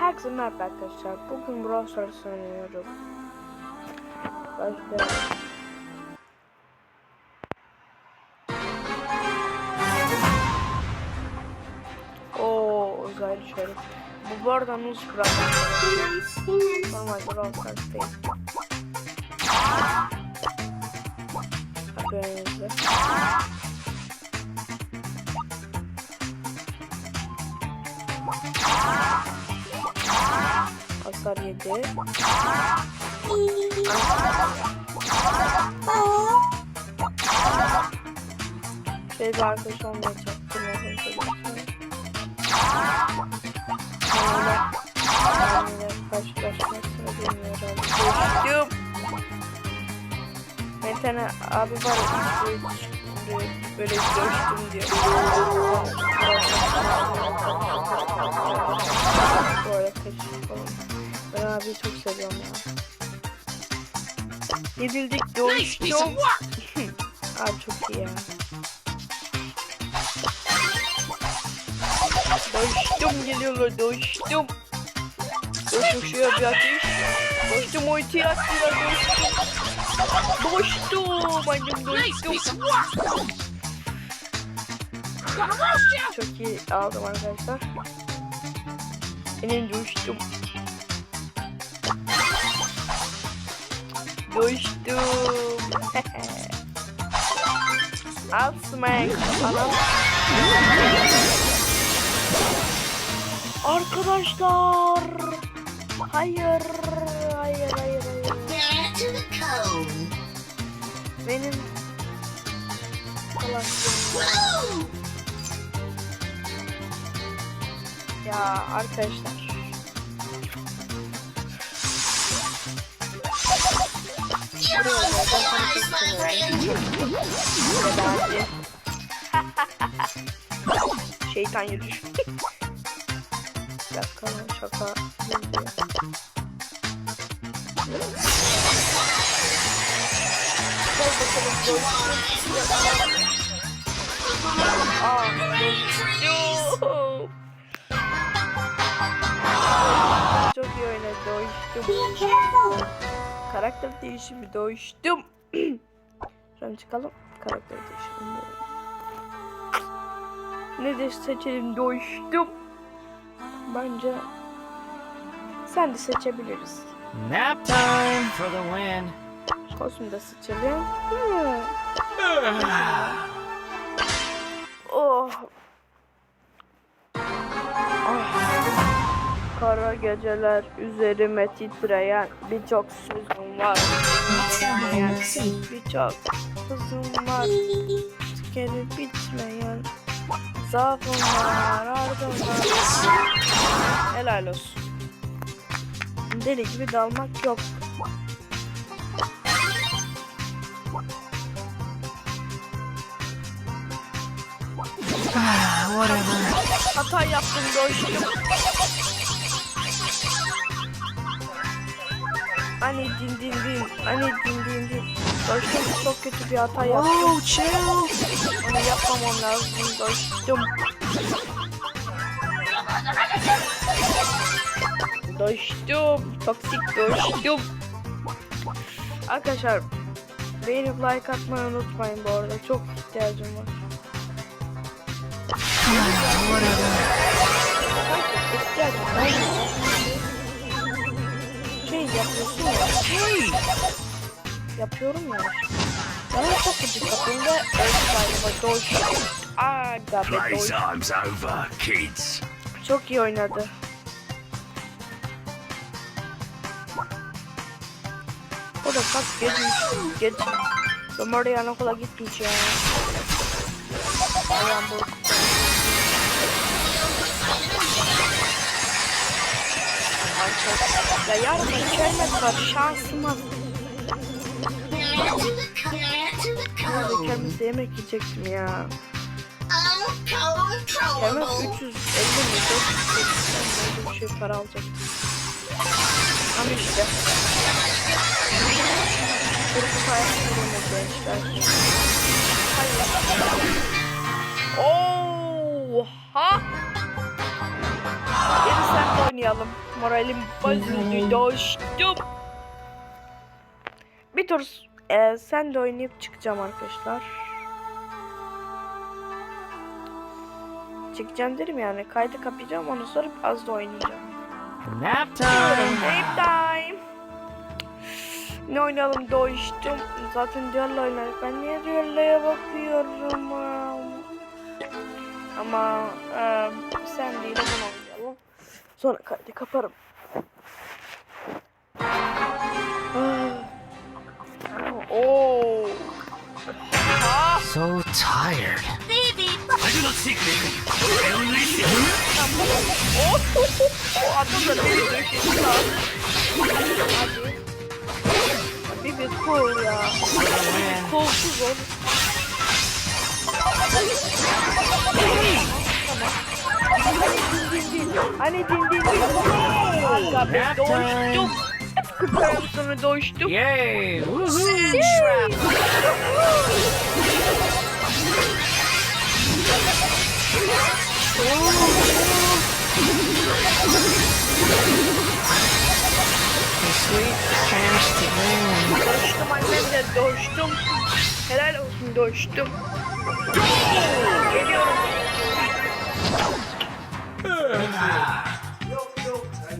Herkese merhaba arkadaşlar. Bugün Brawl Stars oynuyoruz. Başlayalım. Oo, uzaylı şerif. Bu bu arada Nuz Kral. Normal Brawl Stars değil. Haberinize. Hasar yedi. Şey bir arkadaş olmaya çalıştım. Karşılaşmasını bilmiyorum. Düştüm. Bir tane abi var böyle- coştum diyor. Böyle kaçış falan. Ben abiyi çok seviyorum ya. Of coştum. work! Abi çok iyi ya. Doştum geliyorlar doştum. Şuraya bir ateş. Doştum ulti attılar doştum. Doştum annem doştum. Çok iyi aldım arkadaşlar. Benim doştum. Doştum. Al smack. Anam. Arkadaşlar. Hayır. Hayır hayır hayır. Benim! Ya arkadaşlar. Şeytan yürüyüş. Dakika şaka. Aa, doydum. Çok iyi oynadı. Be careful. Karakter değişimi doydum. Şuradan çıkalım. Karakter değişimi. Ne de seçelim doydum. Bence sen de seçebiliriz. Nap time for the win. Kostüm de seçelim. Hmm. Kara geceler üzerime titreyen birçok sözüm var. Birçok sözüm var. Tükenip bitmeyen zaafım var ardımda. Helal olsun. Deli gibi dalmak yok. Whatever. Hata yaptım dostum. Hani din din din. Hani din din din. Dostum çok kötü bir hata yaptım. Whoa, chill. Onu yapmamam lazım dostum. Dostum. Toksik dostum. Arkadaşlar beğenip like atmayı unutmayın bu arada. Çok ihtiyacım var. Whatever. Sanki ihtiyacım var. Şey yapıyorsun ya. Yapıyorum ya. Ben çok gıcık yapıyorum öldü galiba. Doş. Aga be doş. Playtime's over, kids. Çok iyi oynadı. O da kaç geçmiş. Geç. Ben oraya okula ya. Ayağım bu. Ya yarın çelmek var. Şansıma. Kendimize yemek yiyecektim ya. Hemen 350 mi? 480 mi? bir şey para alacaktım. Ama işte. Kırkı sayesinde gençler. Hayır. Oha! Oynayalım. Moralim bozuldu dostum. Bir tur e, sen de oynayıp çıkacağım arkadaşlar. Çıkacağım dedim yani. Kaydı kapayacağım ondan sonra az da oynayacağım. Nap time. Nap time. Ne oynayalım dostum? Zaten diğerle oynadık. Ben niye diğerleye bakıyorum? Ama e, sen değil oynayalım. Sonra kaydı kaparım. Ah. Ah, So tired. Baby. I do not seek only seek oh, oh, adam da beni döşedi lan. Hadi. Bir bir cool ya. For the win. Kolsuz ol. Hani din din din. Aga be Nap time. doştum. Sana doştum. Yay! A sweet chance to win. Doştum annem de doştum. Helal olsun doştum. Geliyorum. 呃 恭